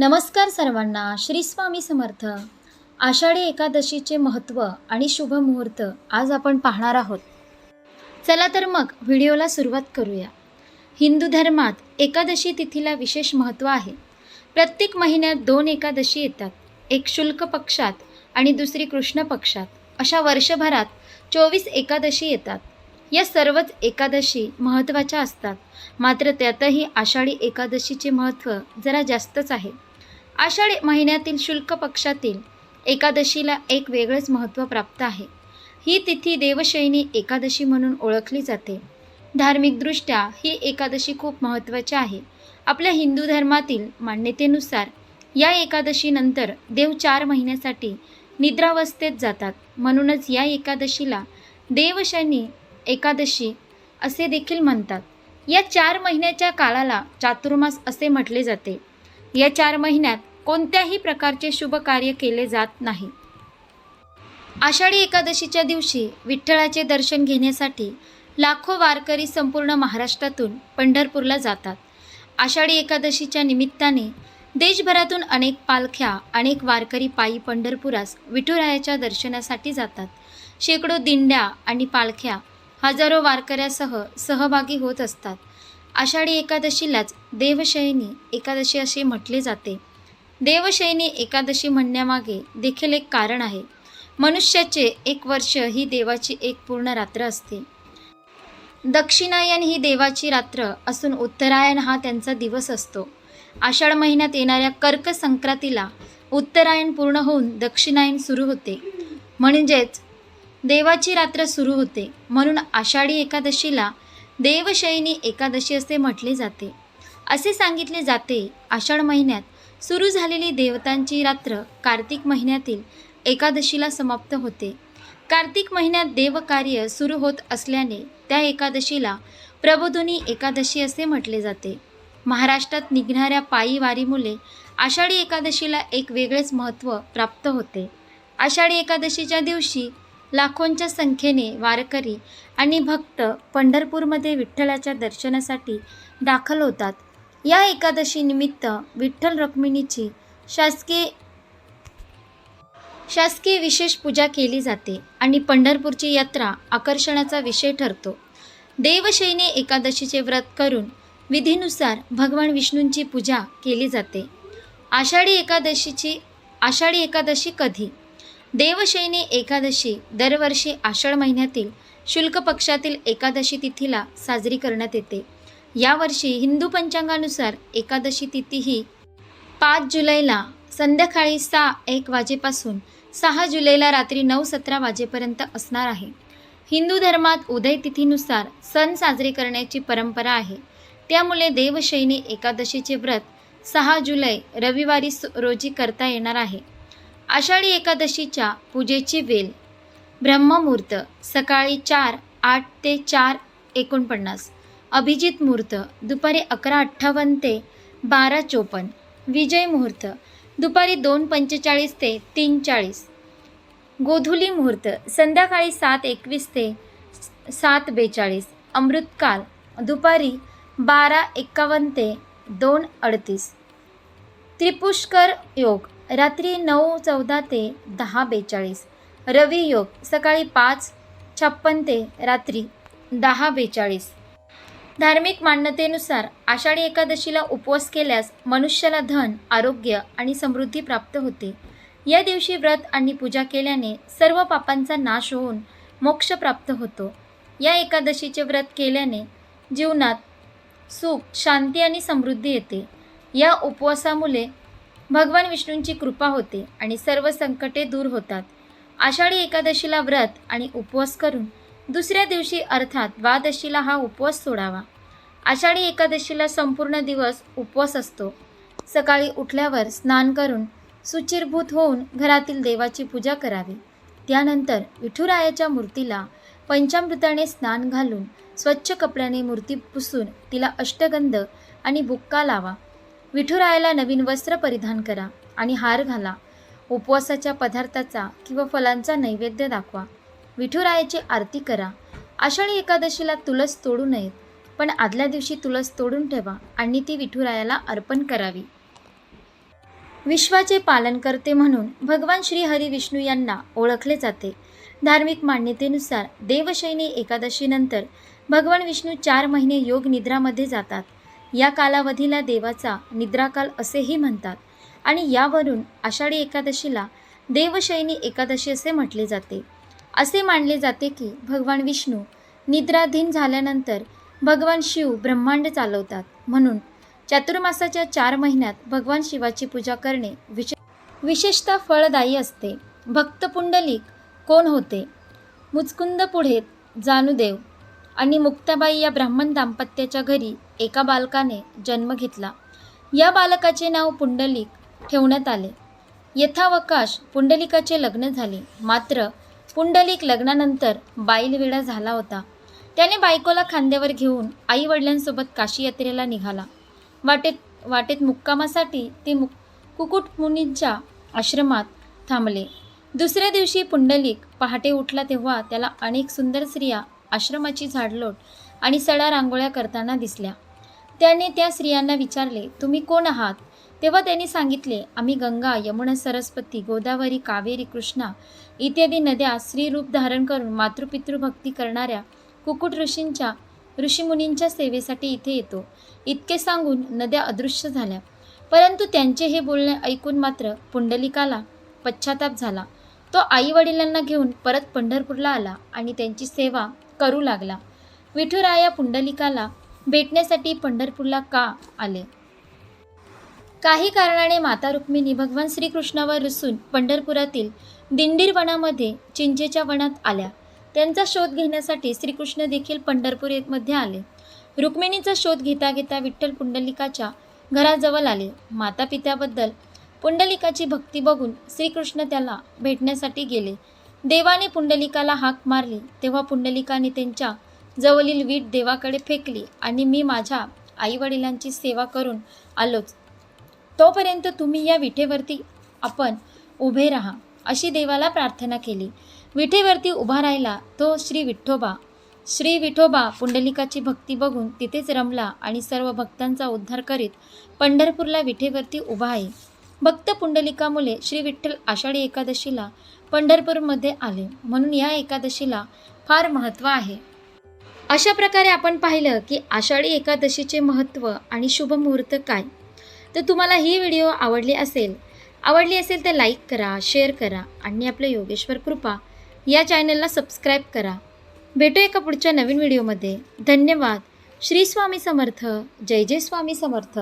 नमस्कार सर्वांना श्री स्वामी समर्थ. आषाढी एकादशीचे महत्त्व आणि शुभ मुहूर्त आज आपण पाहणार आहोत. चला तर मग व्हिडिओला सुरुवात करूया. हिंदू धर्मात एकादशी तिथीला विशेष महत्त्व आहे. प्रत्येक महिन्यात दोन एकादशी येतात. एक शुल्क पक्षात आणि दुसरी कृष्ण पक्षात. अशा वर्षभरात चोवीस एकादशी येतात. या सर्वच एकादशी महत्त्वाच्या असतात. मात्र त्यातही आषाढी एकादशीचे महत्त्व जरा जास्तच आहे. आषाढ महिन्यातील शुल्क पक्षातील एकादशीला एक वेगळंच महत्त्व प्राप्त आहे. ही तिथी देवशयनी एकादशी म्हणून ओळखली जाते. धार्मिकदृष्ट्या ही एकादशी खूप महत्त्वाची आहे. आपल्या हिंदू धर्मातील मान्यतेनुसार या एकादशीनंतर देव चार महिन्यासाठी निद्रावस्थेत जातात. म्हणूनच या एकादशीला देवशनी एकादशी असे देखील म्हणतात. या चार महिन्याच्या काळाला चातुर्मास असे म्हटले जाते. या चार महिन्यात कोणत्याही प्रकारचे शुभ कार्य केले जात नाही. आषाढी एकादशीच्या दिवशी विठ्ठलाचे दर्शन घेण्यासाठी लाखो वारकरी संपूर्ण महाराष्ट्रातून पंढरपूरला जातात. आषाढी एकादशीच्या निमित्ताने देशभरातून अनेक पालख्या अनेक वारकरी पायी पंढरपुरास विठुरायाच्या दर्शनासाठी जातात. शेकडो दिंड्या आणि पालख्या हजारो वारकऱ्यासह सहभागी होत असतात. आषाढी एकादशीलाच देवशयनी एकादशी असे म्हटले जाते. देवशयनी एकादशी म्हणण्यामागे देखील एक कारण आहे. मनुष्याचे एक वर्ष ही देवाची एक पूर्ण रात्र असते. दक्षिणायन ही देवाची रात्र असून उत्तरायण हा त्यांचा दिवस असतो. आषाढ महिन्यात येणाऱ्या कर्क संक्रांतीला उत्तरायण पूर्ण होऊन दक्षिणायन सुरू होते. म्हणजेच देवाची रात्र सुरू होते. म्हणून आषाढी एकादशीला देवशयनी एकादशी असे म्हटले जाते. असे सांगितले जाते आषाढ महिन्यात सुरू झालेली देवतांची रात्र कार्तिक महिन्यातील एकादशीला समाप्त होते. कार्तिक महिन्यात देवकार्य सुरू होत असल्याने त्या एकादशीला प्रबोधनी एकादशी असे म्हटले जाते. महाराष्ट्रात निघणाऱ्या पायी वारीमुळे आषाढी एकादशीला एक वेगळेच महत्त्व प्राप्त होते. आषाढी एकादशीच्या दिवशी लाखोंच्या संख्येने वारकरी आणि भक्त पंढरपूरमध्ये विठ्ठलाच्या दर्शनासाठी दाखल होतात. या एकादशीनिमित्त विठ्ठल रुक्मिणीची शासकीय शासकीय विशेष पूजा केली जाते आणि पंढरपूरची यात्रा आकर्षणाचा विषय ठरतो. देवशयनी एकादशीचे व्रत करून विधीनुसार भगवान विष्णूंची पूजा केली जाते. आषाढी एकादशीची आषाढी एकादशी कधी? देवशयनी एकादशी दरवर्षी आषाढ महिन्यातील शुल्क पक्षातील एकादशी तिथीला साजरी करण्यात येते. यावर्षी हिंदू पंचांगानुसार एकादशी तिथी ही पाच जुलैला संध्याकाळी सहा एक वाजेपासून सहा जुलैला रात्री नऊ सतरा वाजेपर्यंत असणार आहे. हिंदू धर्मात उदय तिथीनुसार सण साजरे करण्याची परंपरा आहे. त्यामुळे देवशयनी एकादशीचे व्रत सहा जुलै रविवारी रोजी करता येणार आहे. आषाढी एकादशीच्या पूजेची वेल ब्रह्ममुहूर्त सकाळी चार आठ ते चार एकोणपन्नास. अभिजित मुहूर्त दुपारी अकरा अठ्ठावन्न ते बारा चोपन्न. विजय मुहूर्त दुपारी दोन पंचेचाळीस ते तीन चाळीस. गोधुली मुहूर्त संध्याकाळी सात एकवीस ते सात बेचाळीस. अमृतकाल दुपारी बारा एक्कावन्न ते दोन अडतीस. त्रिपुष्कर योग रात्री नऊ चौदा ते दहा बेचाळीस. रवी योग सकाळी पाच छप्पन ते रात्री दहा बेचाळीस. धार्मिक मान्यतेनुसार आषाढी एकादशीला उपवास केल्यास मनुष्याला धन आरोग्य आणि समृद्धी प्राप्त होते. या दिवशी व्रत आणि पूजा केल्याने सर्व पापांचा नाश होऊन मोक्ष प्राप्त होतो. या एकादशीचे व्रत केल्याने जीवनात सुख शांती आणि समृद्धी येते. या उपवासामुळे भगवान विष्णूंची कृपा होते आणि सर्व संकटे दूर होतात. आषाढी एकादशीला व्रत आणि उपवास करून दुसऱ्या दिवशी अर्थात द्वादशीला हा उपवास सोडावा. आषाढी एकादशीला संपूर्ण दिवस उपवास असतो. सकाळी उठल्यावर स्नान करून सुचिरभूत होऊन घरातील देवाची पूजा करावी. त्यानंतर विठुरायाच्या मूर्तीला पंचामृताने स्नान घालून स्वच्छ कपड्याने मूर्ती पुसून तिला अष्टगंध आणि बुक्का लावा. विठुरायाला नवीन वस्त्र परिधान करा आणि हार घाला. उपवासाच्या पदार्थाचा किंवा फलांचा नैवेद्य दाखवा. विठुरायाची आरती करा. आषाढी एकादशीला तुळस तोडू नयेत पण आदल्या दिवशी तुळस तोडून ठेवा आणि ती विठुरायाला अर्पण करावी. विश्वाचे पालनकर्ते म्हणून भगवान श्री हरी विष्णू यांना ओळखले जाते. धार्मिक मान्यतेनुसार देवशैनी एकादशीनंतर भगवान विष्णू चार महिने योग निद्रामध्ये जातात. या कालावधीला देवाचा निद्राकाल असेही म्हणतात. आणि यावरून आषाढी एकादशीला देवशयनी एकादशी असे म्हटले जाते. असे मानले जाते की भगवान विष्णू निद्राधीन झाल्यानंतर भगवान शिव ब्रह्मांड चालवतात. म्हणून चातुर्मासाच्या चार महिन्यात भगवान शिवाची पूजा करणे विशे विशेषतः फळदायी असते. भक्त पुंडलिक कोण होते? मुचकुंद पुढे जानुदेव आणि मुक्ताबाई या ब्राह्मण दाम्पत्याच्या घरी एका बालकाने जन्म घेतला. या बालकाचे नाव पुंडलिक ठेवण्यात आले. यथावकाश पुंडलिकाचे लग्न झाले. मात्र पुंडलिक लग्नानंतर बाईलवेडा झाला होता. त्याने बायकोला खांद्यावर घेऊन आई वडिलांसोबत काशी यात्रेला निघाला. वाटेत वाटेत मुक्कामासाठी ते मुक कुकुट मुनींच्या आश्रमात थांबले. दुसऱ्या दिवशी पुंडलिक पहाटे उठला तेव्हा त्याला अनेक सुंदर स्त्रिया आश्रमाची झाडलोट आणि सडा रांगोळ्या करताना दिसल्या. त्याने त्या स्त्रियांना विचारले तुम्ही कोण आहात? तेव्हा त्यांनी सांगितले आम्ही गंगा यमुना सरस्वती गोदावरी कावेरी कृष्णा इत्यादी नद्या स्त्रीरूप धारण करून मातृपितृभक्ती करणाऱ्या कुकुट ऋषींच्या ऋषीमुनींच्या सेवेसाठी इथे येतो. इतके सांगून नद्या अदृश्य झाल्या. परंतु त्यांचे हे बोलणे ऐकून मात्र पुंडलिकाला पश्चाताप झाला. तो आई वडिलांना घेऊन परत पंढरपूरला आला आणि त्यांची सेवा करू लागला. विठुराया पुंडलिकाला भेटण्यासाठी पंढरपूरला का आले? काही कारणाने माता रुक्मिणी भगवान श्रीकृष्णावर रुसून पंढरपुरातील दिंडीर वनामध्ये चिंचेच्या वनात आल्या. त्यांचा शोध घेण्यासाठी श्रीकृष्ण देखील पंढरपूरमध्ये आले. रुक्मिणीचा शोध घेता घेता विठ्ठल पुंडलिकाच्या घराजवळ आले. माता पित्याबद्दल पुंडलिकाची भक्ती बघून श्रीकृष्ण त्याला भेटण्यासाठी गेले. देवाने पुंडलिकाला हाक मारली. तेव्हा पुंडलिकाने त्यांच्या जवळील वीट देवाकडे फेकली आणि मी माझ्या आईवडिलांची सेवा करून आलोच. तोपर्यंत तुम्ही या विठेवरती आपण उभे राहा अशी देवाला प्रार्थना केली. विठेवरती उभा राहिला तो श्री विठ्ठोबा श्री विठोबा पुंडलिकाची भक्ती बघून तिथेच रमला आणि सर्व भक्तांचा उद्धार करीत पंढरपूरला विठेवरती उभा आहे. भक्त पुंडलिकामुळे श्री विठ्ठल आषाढी एकादशीला पंढरपूरमध्ये आले. म्हणून या एकादशीला फार महत्त्व आहे. अशा प्रकारे आपण पाहिलं की आषाढी एकादशीचे महत्त्व आणि शुभ मुहूर्त काय? तर तुम्हाला ही व्हिडिओ आवडली असेल आवडली असेल तर लाईक करा शेअर करा आणि आपलं योगेश्वर कृपा या चॅनलला सबस्क्राईब करा. भेटू एका पुढच्या नवीन व्हिडिओमध्ये. धन्यवाद. श्री स्वामी समर्थ. जय जय स्वामी समर्थ.